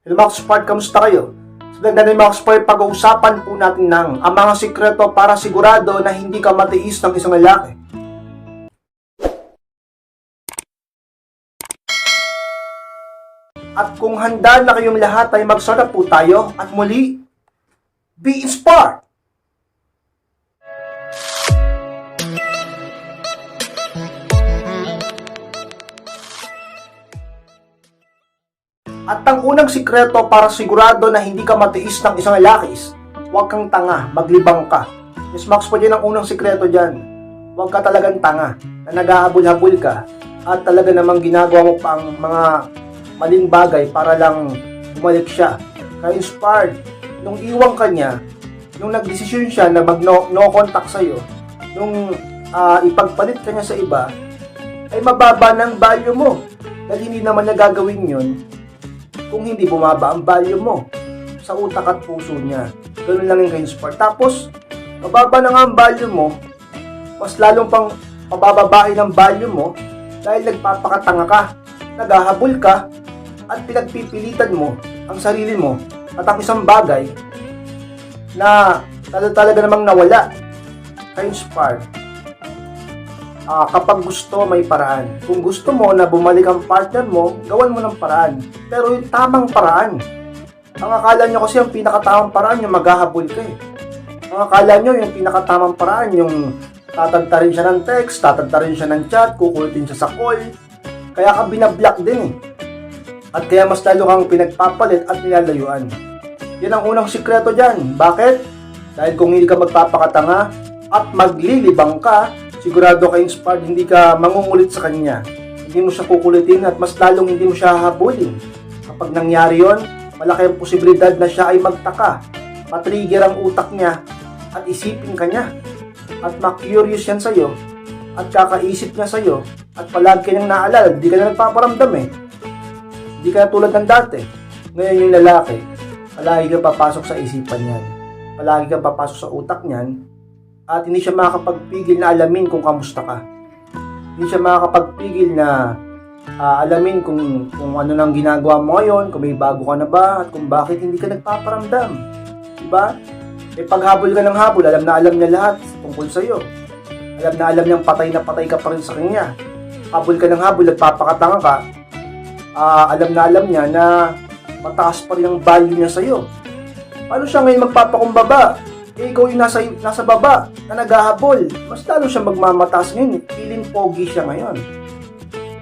Hello mga Spart, kamusta kayo? Sa ganda ng mga Spart, pag-uusapan po natin ng ang mga sikreto para sigurado na hindi ka matiis ng isang lalaki. At kung handa na kayong lahat ay magsarap po tayo at muli, be inspired! At ang unang sikreto para sigurado na hindi ka matiis ng isang lalaki is, huwag kang tanga, maglibang ka. Yes, Max po dyan ang unang sikreto dyan. Huwag ka talagang tanga, na naghahabol-habol ka, at talaga namang ginagawa mo pa ang mga maling bagay para lang bumalik siya. Ka-inspired, nung iwang ka niya, nung nagdesisyon siya na mag no, no contact sa'yo, nung ah, ipagpalit ka niya sa iba, ay mababa ng value mo. Dahil hindi naman niya gagawin yun kung hindi bumaba ang value mo sa utak at puso niya. Ganun lang yung ka-inspire. Tapos, mababa na nga ang value mo, mas lalong pang pabababain ang value mo dahil nagpapakatanga ka, naghahabol ka, at pinagpipilitan mo ang sarili mo at ang isang bagay na talaga, namang nawala ka-inspire. Ah, kapag gusto, may paraan. Kung gusto mo na bumalik ang partner mo, gawan mo ng paraan. Pero yung tamang paraan. Ang akala nyo kasi yung pinakatamang paraan yung maghahabol ka eh. Ang akala nyo yung pinakatamang paraan yung tatagta rin siya ng text, tatagta rin siya ng chat, kukulitin siya sa call. Kaya ka binablock din eh. At kaya mas lalo kang pinagpapalit at nilalayuan. Yan ang unang sikreto dyan. Bakit? Dahil kung hindi ka magpapakatanga at maglilibang ka, sigurado ka inspired, hindi ka mangungulit sa kanya. Hindi mo siya kukulitin at mas lalong hindi mo siya hahabulin. Kapag nangyari yon, malaki ang posibilidad na siya ay magtaka, matrigger ang utak niya at isipin ka niya. At ma-curious yan sa'yo at kakaisip niya sa'yo at palagi kanyang naalala, hindi ka na nagpaparamdam eh. Hindi ka na tulad ng dati. Ngayon yung lalaki, palagi ka papasok sa isipan niyan. Palagi ka papasok sa utak niyan at hindi siya makakapagpigil na alamin kung kamusta ka. Hindi siya makakapagpigil na ah, alamin kung, kung ano nang ginagawa mo ngayon, kung may bago ka na ba, at kung bakit hindi ka nagpaparamdam. Diba? Eh paghabol ka ng habol, alam na alam niya lahat tungkol sa'yo. Alam na alam niyang patay na patay ka pa rin sa kanya. Habol ka ng habol, nagpapakatanga ka, ah, alam na alam niya na mataas pa rin ang value niya sa'yo. Paano siya ngayon magpapakumbaba? Eh, ikaw yung nasa, nasa baba na naghahabol, mas lalo siya magmamataas ngayon. Feeling pogi siya ngayon.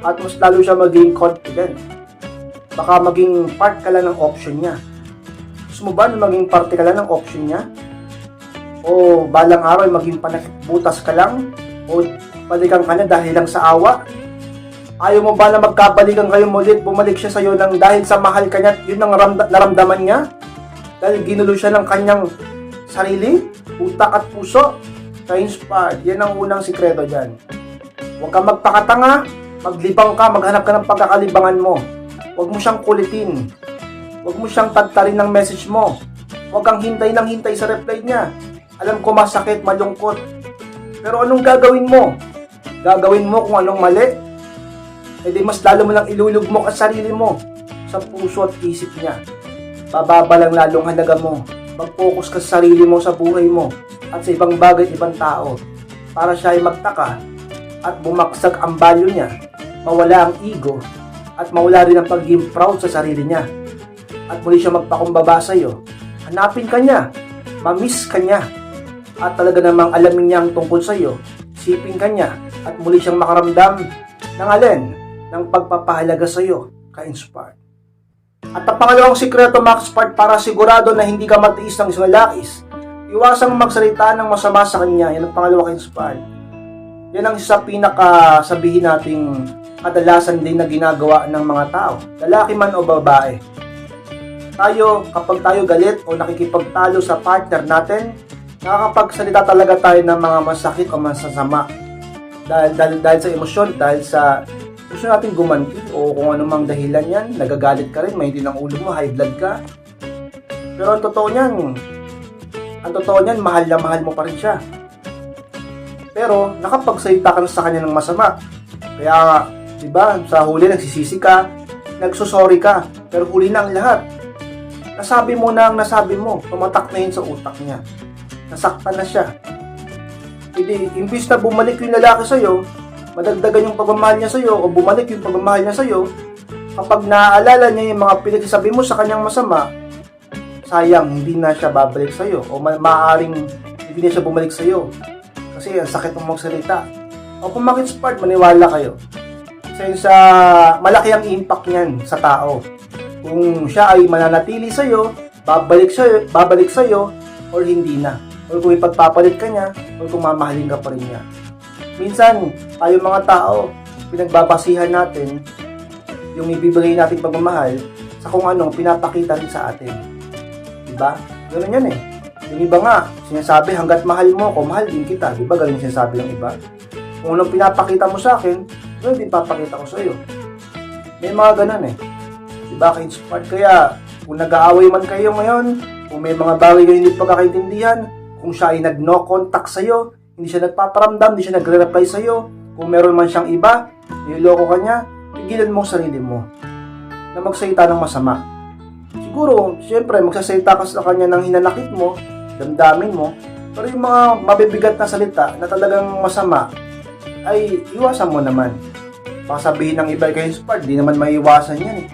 At mas lalo siya maging confident. Baka maging part ka lang ng option niya. Gusto mo ba na maging parte ka lang ng option niya? O balang araw ay maging panakbutas ka lang? O balikan ka niya dahil lang sa awa? Ayaw mo ba na magkabalikan kayo mulit, bumalik siya sa'yo ng dahil sa mahal ka niya, yun ang naramda- naramdaman niya? Dahil ginulo siya ng kanyang sarili, utak at puso, ka-inspired. Yan ang unang sikreto dyan. Huwag kang magpakatanga, maglibang ka, maghanap ka ng pagkakalibangan mo. Huwag mo siyang kulitin. Huwag mo siyang tagtarin ng message mo. Huwag kang hintay ng hintay sa reply niya. Alam ko masakit, malungkot. Pero anong gagawin mo? Gagawin mo kung anong mali? E di mas lalo mo lang ilulog mo ka sarili mo sa puso at isip niya. Bababa lang lalong halaga mo mag-focus ka sa sarili mo sa buhay mo at sa ibang bagay at ibang tao. Para siya ay magtaka at bumaksak ang value niya, mawala ang ego at mawala rin ang pagiging proud sa sarili niya. At muli siya magpakumbaba sa iyo. Hanapin ka niya, mamiss ka niya. At talaga namang alamin niya ang tungkol sa iyo, sipin ka niya. At muli siyang makaramdam ng alin? Ng pagpapahalaga sa iyo, ka-inspired. At ang pangalawang sikreto, Max Part, para sigurado na hindi ka matiis ng isang lalakis, iwasang magsalita ng masama sa kanya. Yan ang pangalawa kay inspired. Yan ang isa sa pinaka sabihin nating kadalasan din na ginagawa ng mga tao, lalaki man o babae. Tayo, kapag tayo galit o nakikipagtalo sa partner natin, nakakapagsalita talaga tayo ng mga masakit o masasama. Dahil, dahil, dahil sa emosyon, dahil sa gusto natin gumanti o kung ano mang dahilan yan, nagagalit ka rin, may ng ulo mo, high blood ka. Pero ang totoo niyan, ang totoo niyan, mahal na mahal mo pa rin siya. Pero nakapagsalita ka na sa kanya ng masama. Kaya, di ba, sa huli nagsisisi ka, nagsusorry ka, pero huli na ang lahat. Nasabi mo na ang nasabi mo. Tumatak na yun sa utak niya. Nasaktan na siya. Hindi, imbis na bumalik yung lalaki sa'yo, madagdagan yung pagmamahal niya sa'yo, o bumalik yung pagmamahal niya sa'yo, kapag naaalala niya yung mga pinagsasabi mo sa kanyang masama, sayang, hindi na siya babalik sa'yo, o ma- maaaring hindi na siya bumalik sa'yo. Kasi ang sakit mong magsalita. O kung makits part, maniwala kayo. Since sa malaki ang impact niyan sa tao. Kung siya ay mananatili sa'yo, babalik sa'yo, babalik sa'yo, or hindi na. Or kung ipagpapalit ka niya, or kung mamahalin ka pa rin niya. Minsan, tayo mga tao, pinagbabasihan natin yung ibibigay natin pagmamahal sa kung anong pinapakita rin sa atin. Diba? Ganun yan eh. Yung iba nga, sinasabi hanggat mahal mo ako, mahal din kita. Diba? Ganun sinasabi ng iba. Kung anong pinapakita mo sa akin, ganun din papakita ko sa iyo. May mga ganun eh. Diba? Ka-inspired. Kaya, kung nag-aaway man kayo ngayon, kung may mga bagay kayo hindi pagkakaintindihan, kung siya ay nag-no contact sa'yo, hindi siya nagpaparamdam, hindi siya nagre-reply sa'yo, kung meron man siyang iba, niloloko ka niya, pigilan mo sarili mo na magsalita ng masama. Siguro, siyempre, magsasalita ka sa kanya ng hinanakit mo, damdamin mo, pero yung mga mabibigat na salita na talagang masama, ay iwasan mo naman. Baka sabihin ng iba kay Inspired, di naman maiwasan yan eh.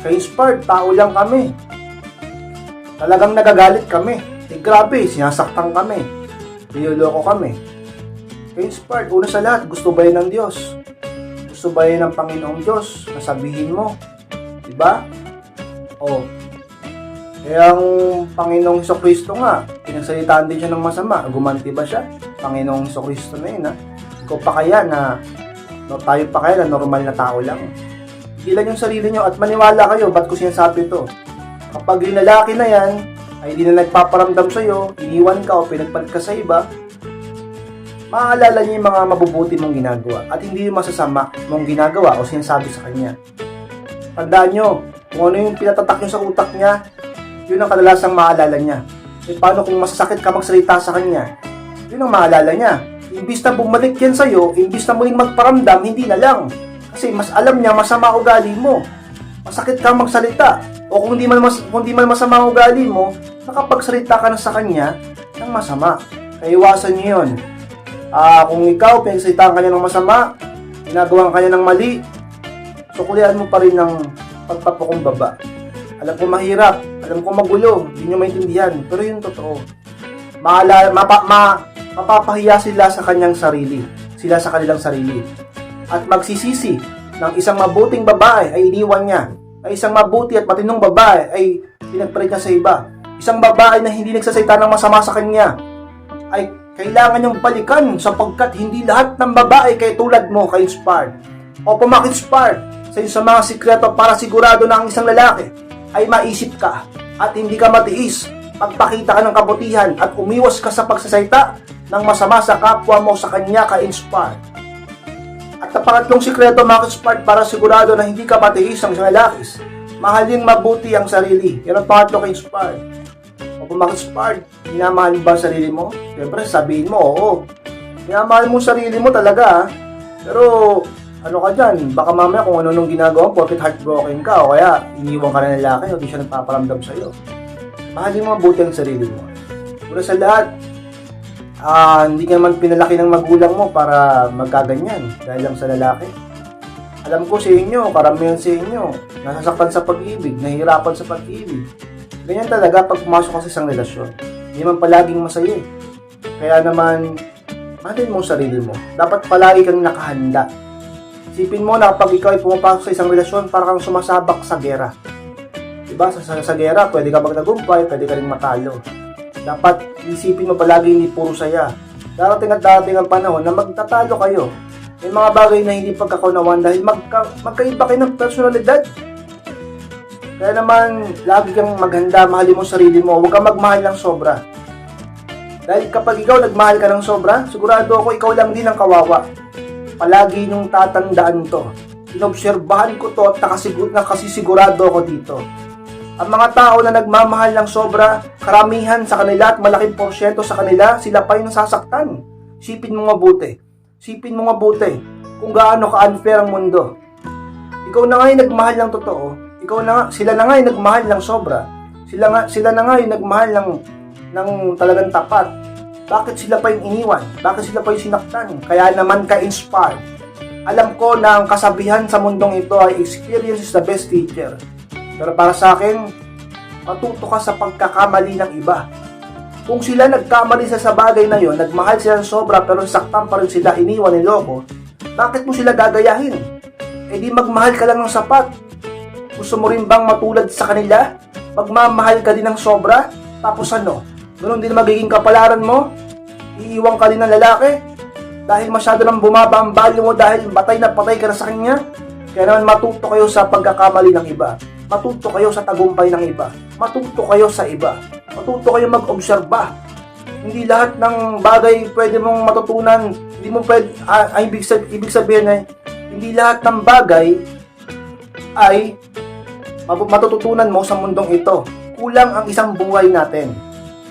Kay Inspired, tao lang kami. Talagang nagagalit kami. Eh grabe, sinasaktan kami. Niloloko kami. Kay Inspired, una sa lahat, gusto ba ng Diyos? Gusto ba ng Panginoong Diyos? Nasabihin mo. Diba? O, kaya ang Panginoong Heso Kristo nga, pinagsalitaan din siya ng masama. Gumanti ba siya? Panginoong Heso Kristo na yun, ha? Ikaw pa kaya na, no, tayo pa kaya na normal na tao lang. Ilan yung sarili nyo at maniwala kayo, ba't ko sinasabi ito? Kapag yung lalaki na yan, ay hindi na nagpaparamdam sa'yo, iniwan ka o pinagpalit ka sa iba, maaalala niya yung mga mabubuti mong ginagawa at hindi yung masasama mong ginagawa o sinasabi sa kanya. Tandaan nyo, kung ano yung pinatatak nyo sa utak niya, yun ang kadalasang maalala niya. E paano kung masasakit ka magsalita sa kanya? Yun ang maalala niya. Imbis na bumalik yan sa'yo, imbis na muling magparamdam, hindi na lang. Kasi mas alam niya masama ugali mo. Masakit kang magsalita. O kung hindi man, mas, kung hindi man masama ang ugali mo, nakapagsalita ka na sa kanya ng masama. Kaya iwasan niyo yun. Ah, kung ikaw, pinagsalitaan ka niya ng masama, ginagawa ka niya ng mali, sukulian mo pa rin ng pagpapakumbaba. Alam ko mahirap, alam ko magulo, hindi nyo maintindihan, pero yun totoo. Maala, mapa, ma, mapapahiya sila sa kanyang sarili, sila sa kanilang sarili. At magsisisi ng isang mabuting babae ay iniwan niya, ay isang mabuti at matinong babae ay pinagpalit niya sa iba. Isang babae na hindi nagsasalita ng masama sa kanya ay kailangan niyang balikan sapagkat hindi lahat ng babae kay tulad mo kay inspired o pumak-inspired sa sa mga sikreto para sigurado na ang isang lalaki ay maisip ka at hindi ka matiis pagpakita ka ng kabutihan at umiwas ka sa pagsasalita ng masama sa kapwa mo sa kanya ka-inspired. At ang pangatlong sikreto mga inspired para sigurado na hindi ka matiis ng isang lalaki, mahalin mabuti ang sarili. Yan ang pangatlo ka-inspired. O kung inspired, minamahal mo ba ang sarili mo? Siyempre, sabihin mo, oo. Minamahal mo ang sarili mo talaga. Pero, ano ka dyan, baka mamaya kung ano nung ginagawa porket heartbroken ka, o kaya iniwan ka na lalaki, o di siya nagpaparamdam sa'yo. Mahalin mo mabuti ang sarili mo. Una sa lahat, ah, hindi naman pinalaki ng magulang mo para magkaganyan dahil lang sa lalaki. Alam ko sa inyo, karamihan sa inyo, nasasaktan sa pag-ibig, nahihirapan sa pag-ibig. Ganyan talaga pag pumasok ka sa isang relasyon. Hindi naman palaging masaya eh. Kaya naman, mahalin mo sarili mo. Dapat palagi kang nakahanda. Isipin mo na kapag ikaw ay pumapasok sa isang relasyon, para kang sumasabak sa gera. Diba? Sa, sa, sa gera, pwede ka magtagumpay, pwede ka rin matalo. Dapat isipin mo palagi hindi puro saya. Darating at darating ang panahon na magtatalo kayo. May mga bagay na hindi pagkakaunawan dahil magka, magkaiba kayo ng personalidad. Kaya naman, lagi kang maghanda, mahalin mo sarili mo. Huwag kang magmahal ng sobra. Dahil kapag ikaw nagmahal ka ng sobra, sigurado ako ikaw lang din ang kawawa. Palagi niyong tatandaan to. Inobserbahan ko to at nakasigur, nakasisigurado ako dito. Ang mga tao na nagmamahal ng sobra, karamihan sa kanila at malaking porsyento sa kanila, sila pa yung nasasaktan. Sipin mo mabuti. Sipin mo mabuti kung gaano ka-unfair ang mundo. Ikaw na nga yung nagmahal ng totoo, ikaw na sila na nga yung nagmahal ng sobra. Sila, nga, sila na nga yung nagmahal ng, ng talagang tapat. Bakit sila pa yung iniwan? Bakit sila pa yung sinaktan? Kaya naman ka-inspired. Alam ko na ang kasabihan sa mundong ito ay experience is the best teacher. Pero para sa akin, matuto ka sa pagkakamali ng iba. Kung sila nagkamali sa sa bagay na yon, nagmahal sila ng sobra pero saktan pa rin sila, iniwan ni Loko, bakit mo sila gagayahin? Eh di magmahal ka lang ng sapat. Gusto mo rin bang matulad sa kanila? Magmamahal ka din ng sobra? Tapos ano? Ganun din magiging kapalaran mo? Iiwang ka din ng lalaki? Dahil masyado nang bumaba ang value mo dahil batay na patay ka na sa kanya? Kaya naman matuto kayo sa pagkakamali ng iba. Matuto kayo sa tagumpay ng iba. Matuto kayo sa iba. Matuto kayo mag-obserba. Hindi lahat ng bagay pwede mong matutunan. Hindi mo pwede, ah, ay, ibig, ibig sabihin ay, hindi lahat ng bagay ay matututunan mo sa mundong ito. Kulang ang isang buhay natin.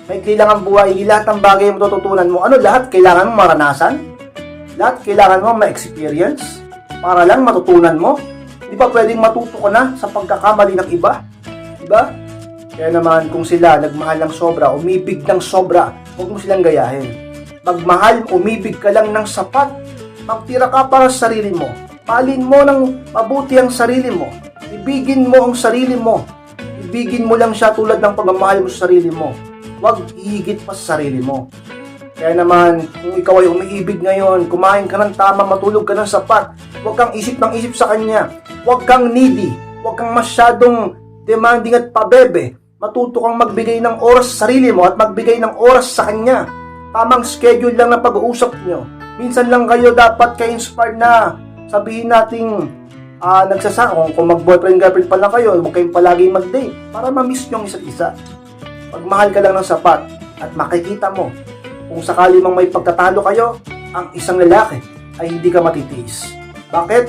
May kailangan buhay, hindi lahat ng bagay matututunan mo. Ano lahat? Kailangan mo maranasan? Lahat kailangan mo ma-experience? Para lang matutunan mo? Di ba pwedeng matuto ka na sa pagkakamali ng iba? Di ba? Kaya naman kung sila nagmahal ng sobra, umibig ng sobra, huwag mo silang gayahin. Magmahal, umibig ka lang ng sapat. Magtira ka para sa sarili mo. Palin mo ng mabuti ang sarili mo. Ibigin mo ang sarili mo. Ibigin mo lang siya tulad ng pagmamahal mo sa sarili mo. Huwag ihigit pa sa sarili mo. Kaya naman, kung ikaw ay umiibig ngayon, kumain ka ng tama, matulog ka ng sapat, huwag kang isip ng isip sa kanya. Huwag kang needy. Huwag kang masyadong demanding at pabebe. Matuto kang magbigay ng oras sa sarili mo at magbigay ng oras sa kanya. Tamang schedule lang na pag-uusap nyo. Minsan lang kayo dapat ka-inspired na sabihin nating ah nagsasaka kung, mag-boyfriend girlfriend pa lang kayo, huwag kayong palagi mag-date para ma-miss nyo ang isa't isa. Pagmahal ka lang ng sapat at makikita mo kung sakali mang may pagtatalo kayo, ang isang lalaki ay hindi ka matitiis. Bakit?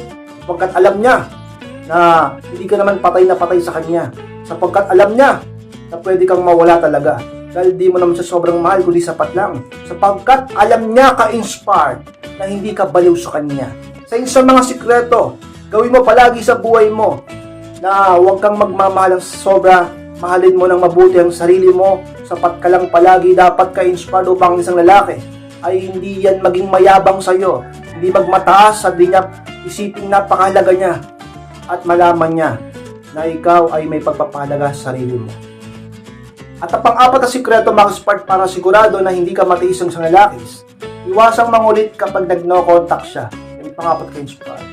Sapagkat alam niya na hindi ka naman patay na patay sa kanya. Sapagkat alam niya na pwede kang mawala talaga. Dahil di mo naman siya sobrang mahal, kundi sapat lang. Sapagkat alam niya ka-inspired na hindi ka baliw sa kanya. Sa isang mga sikreto, gawin mo palagi sa buhay mo na huwag kang magmamahal ng sobra, mahalin mo ng mabuti ang sarili mo, sapat ka lang palagi, dapat ka inspired upang ang isang lalaki ay hindi yan maging mayabang sa'yo, hindi magmataas at di niya isipin napakahalaga niya at malaman niya na ikaw ay may pagpapahalaga sa sarili mo. At ang pang-apat na sikreto mga spark para sigurado na hindi ka matiis ng isang lalaki, iwasang mangulit kapag nag-no contact siya. Yung pang-apat ka inspired.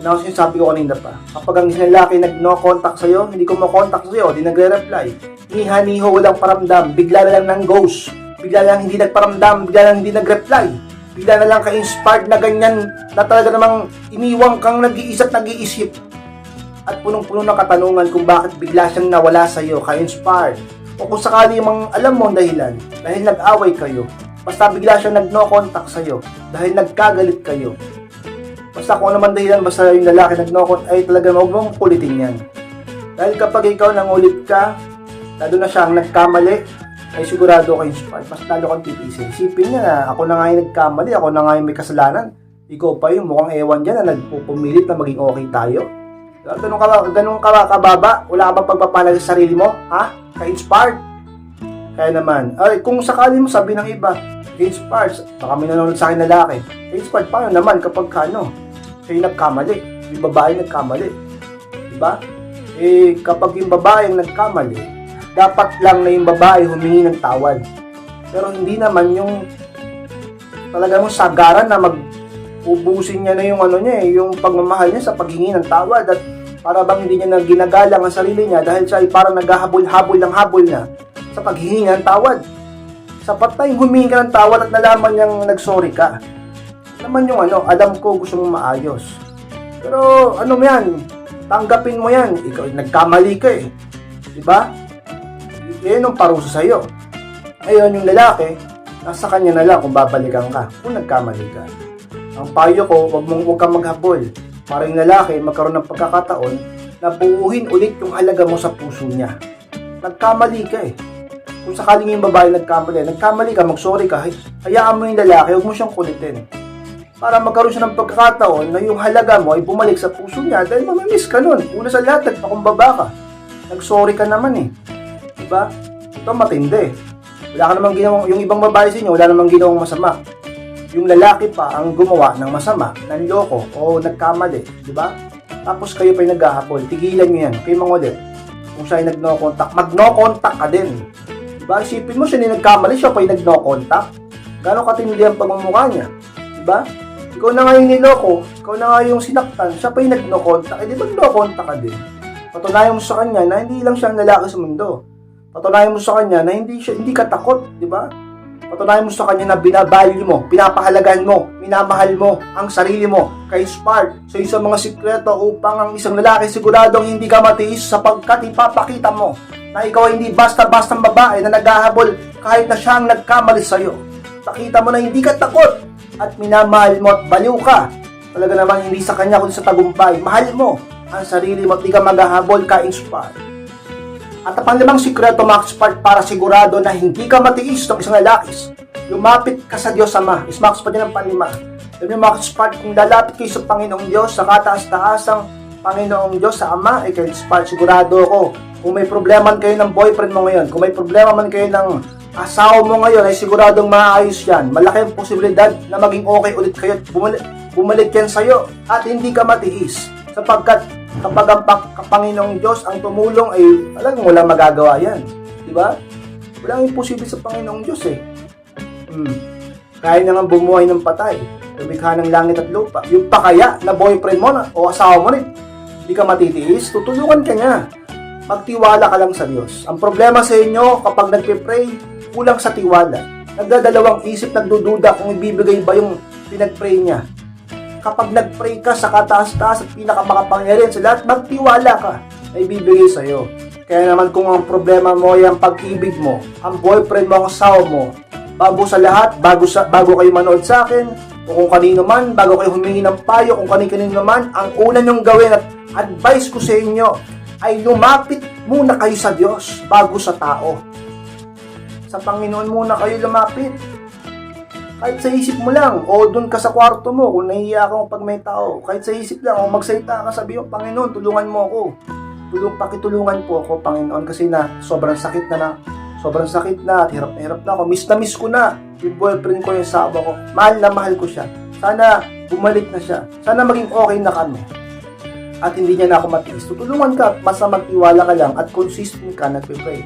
Yun ako sinasabi ko kanina pa. Kapag ang isang lalaki nag-no contact sa'yo, hindi ko mo-contact sa'yo, di nagre-reply. Niha-niho, walang paramdam, bigla na lang ng ghost. Bigla na lang hindi nagparamdam, bigla na lang hindi nag-reply. Bigla na lang ka-inspired na ganyan na talaga namang iniwang kang nag-iisip nag-iisip. At punong-puno ng katanungan kung bakit bigla siyang nawala sa'yo, ka-inspired. O kung sakali mang alam mo ang dahilan, dahil nag-away kayo. Basta bigla siyang nag-no contact sa'yo, dahil nagkagalit kayo. Basta kung ano man dahilan, basta yung lalaki nag-no contact, ay talaga huwag mong kulitin yan. Dahil kapag ikaw nangulit ka, lalo na siyang nagkamali, ay sigurado ka inspired. Mas lalo kang titiisin. Isipin niya na ako na nga yung nagkamali, ako na nga yung may kasalanan. Ikaw pa yung mukhang ewan dyan na nagpupumilit na maging okay tayo. Ganun ka, ganun ka kababa, wala ka ba pagpapalag sa sarili mo? Ha? Ka-inspired? Kaya naman, ay kung sakali mo sabi ng iba, ka-inspired, baka may nanonood sa akin lalaki, ka-inspired, paano naman kapag ka, ano, siya nagkamali, yung babae nagkamali. Diba? Eh, kapag yung babae nagkamali, dapat lang na yung babae humingi ng tawad. Pero hindi naman yung talaga mong sagaran na mag ubusin niya na yung ano niya eh, yung pagmamahal niya sa paghingi ng tawad at para bang hindi niya na ginagalang ang sarili niya dahil siya ay parang naghahabol-habol ng habol niya sa paghingi ng tawad. Sapat na yung humingi ka ng tawad at nalaman niyang nagsorry ka. Naman yung ano, alam ko gusto mong maayos. Pero ano mo yan, tanggapin mo yan. Ikaw nagkamali ka eh. Di ba? Yan ang parusa sa'yo. Ngayon yung lalaki, nasa kanya na lang kung babalikan ka, kung nagkamali ka. Ang payo ko, wag mong wag kang maghabol. Para yung lalaki magkaroon ng pagkakataon na buuhin ulit yung halaga mo sa puso niya. Nagkamali ka eh. Kung sakaling yung babae nagkamali, nagkamali ka, magsorry ka, hay- hayaan mo yung lalaki, huwag mo siyang kulitin. Para magkaroon siya ng pagkakataon na yung halaga mo ay bumalik sa puso niya dahil mamimiss ka nun. Una sa lahat, nagpakumbaba ka. Nagsorry ka naman eh. Ba? Ito matindi. Wala ka namang ginawang, yung ibang babae sa inyo, wala namang ginawang masama. Yung lalaki pa ang gumawa ng masama, ng loko, o nagkamali, di ba? Tapos kayo pa yung naghahabol. Tigilan nyo yan. Kayo mga ulit. Kung siya ay nag-no contact, mag-no contact ka din. Diba? Isipin mo siya na nagkamali, siya pa yung nag-no contact. Gano'ng katindi ang pagmumukha niya. Diba? Ikaw na nga yung niloko, ikaw na nga yung sinaktan, siya pa yung nag-no contact. Eh di mag-no contact ka din. Patunayan mo sa kanya na hindi lang siya ang lalaki sa mundo. Patunayan mo sa kanya na hindi siya hindi ka takot, di ba? Patunayan mo sa kanya na binavalue mo, pinapahalagahan mo, minamahal mo ang sarili mo kay Spark sa isang mga sikreto upang ang isang lalaki siguradong hindi ka matiis sapagkat ipapakita mo na ikaw ay hindi basta-bastang babae na naghahabol kahit na siya ang nagkamali sa'yo. Pakita mo na hindi ka takot at minamahal mo at baliw ka. Talaga naman hindi sa kanya kundi sa tagumpay. Mahal mo ang sarili mo at di ka maghahabol ka inspire. At ang panlimang sikreto mga Spark para sigurado na hindi ka matiis ng isang lalakis. Lumapit ka sa Diyos Ama. Is Max pa din ang panlima. Niyo mga Spark, kung lalapit kayo sa Panginoong Diyos, sa kataas-taasang Panginoong Diyos sa Ama, ay kay Spark, sigurado ako. Kung may problema kayo ng boyfriend mo ngayon, kung may problema man kayo ng asawa mo ngayon, ay siguradong maayos yan. Malaki ang posibilidad na maging okay ulit kayo at bumalik, bumalik yan sa'yo at hindi ka matiis. Sapagkat kapag ang pa- Panginoong Diyos ang tumulong ay talagang walang magagawa yan. Di ba? Walang imposible sa Panginoong Diyos eh. Hmm. Kaya niya nga bumuhay ng patay. Lumikha ng langit at lupa. Yung pakaya na boyfriend mo na, o asawa mo rin, hindi ka matitiis, tutulungan ka niya. Magtiwala ka lang sa Diyos. Ang problema sa inyo, kapag nagpe-pray, kulang sa tiwala. Nagdadalawang isip, nagdududa kung ibibigay ba yung pinag-pray niya. Kapag nag-pray ka sa kataas-taas at pinakamakapangyarihan sa lahat, magtiwala ka na ibibigay sa'yo. Kaya naman kung ang problema mo ay ang pag-ibig mo, ang boyfriend mo, ang asawa mo, bago sa lahat, bago, sa, bago kayo manood sa akin, o kung kanino man, bago kayo humingi ng payo, kung kanino man, ang una nyong gawin at advice ko sa inyo ay lumapit muna kayo sa Diyos bago sa tao. Sa Panginoon muna kayo lumapit. Kahit sa isip mo lang, o doon ka sa kwarto mo, kung nahihiya ka pag may tao, kahit sa isip lang, o magsalita ka, sabi mo, Panginoon, tulungan mo ako. Tulong, pakitulungan po ako, Panginoon, kasi na sobrang sakit na na, sobrang sakit na, at hirap na hirap na ako, miss na miss ko na, yung boyfriend ko, yung sawa ko, mahal na mahal ko siya. Sana bumalik na siya. Sana maging okay na kami. At hindi niya na ako matiis. Tutulungan ka, basta magtiwala ka lang at consistent ka nagpe-pray.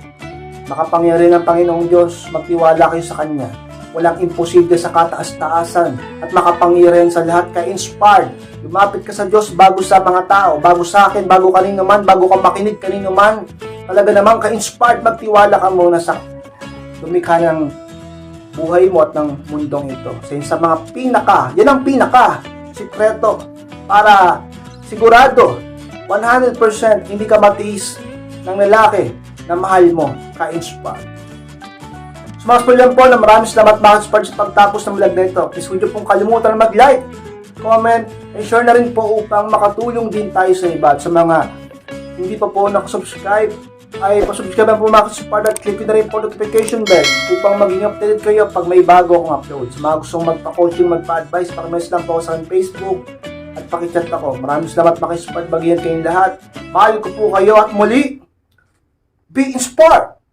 Makapangyarihan ng Panginoong Diyos, magtiwala kayo sa Kanya. Walang imposible sa kataas-taasan at makapangyarihan sa lahat ka inspired. Lumapit ka sa Diyos bago sa mga tao, bago sa akin, bago kanino man, bago ka makinig kanino man. Talaga naman ka-inspired, magtiwala ka muna sa lumikha ng buhay mo at ng mundong ito. Sa sa mga pinaka, yan ang pinaka sikreto para sigurado 100% hindi ka matiis ng lalaki na mahal mo ka-inspire. Sumaspil lang po na maraming salamat mga Sparks sa pagtapos ng vlog na ito. Please huwag niyo pong kalimutan na mag-like, comment, and share na rin po upang makatulong din tayo sa iba. At sa mga hindi pa po nakasubscribe, ay pasubscribe na po mga Sparks at click na rin po notification bell upang maging updated kayo pag may bago akong upload. Sa mga gustong magpa-coaching, magpa-advise, pakimess lang po sa Facebook at pakichat ako. Maraming salamat mga Sparks, bagihan kayong lahat. Mahal ko po kayo at muli, be inspired!